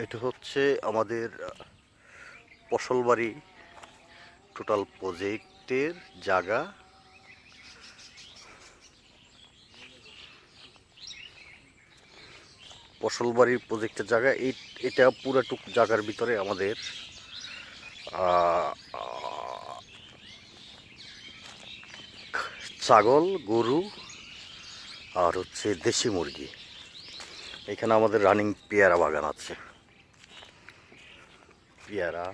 এটা হচ্ছে আমাদের ফসলবাড়ি টোটাল প্রজেক্টের জায়গা। ফসলবাড়ির প্রজেক্টের জায়গা। এই, এটা পুরাটুক জায়গার ভিতরে আমাদের ছাগল, গরু আর হচ্ছে দেশি মুরগি। এখানে আমাদের রানিং পেয়ারা বাগান আছে। পেয়ারা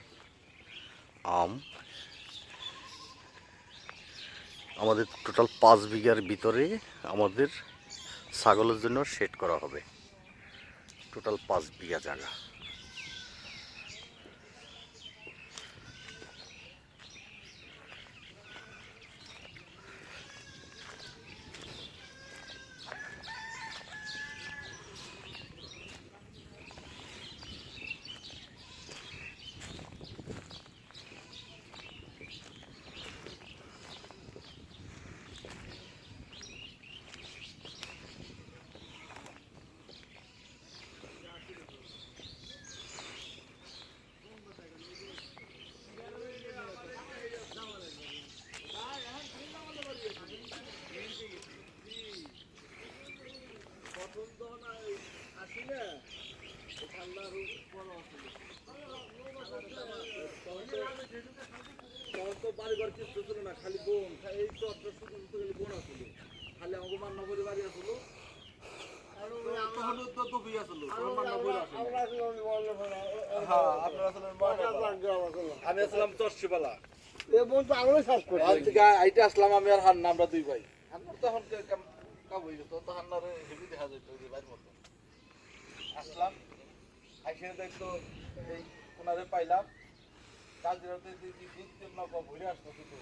আম। আমাদের টোটাল পাঁচ বিঘার ভিতরে আমাদের ছাগলের জন্য সেট করা হবে। টোটাল পাঁচ বিঘা জায়গা। তখন তো বাড়িঘর কিছু ছিল না খালি বোন এই চরটা শুধু শুধু খালি বোন আসলো খালি আমাকে মান্না করে বাড়ি আসলো তো। আমি আসলাম চর্ষিবালা আইটা আসলাম আমি আর হান্না আমরা দুই ভাই তখন যেত তো হান্নার হেভি দেখা যেত বাড়ির মতো। আসলাম। আইসে দেখতো এই ওনারে পাইলাম কাজিরাতে দুই তিন নৌকা ভরে আসতো কিন্তু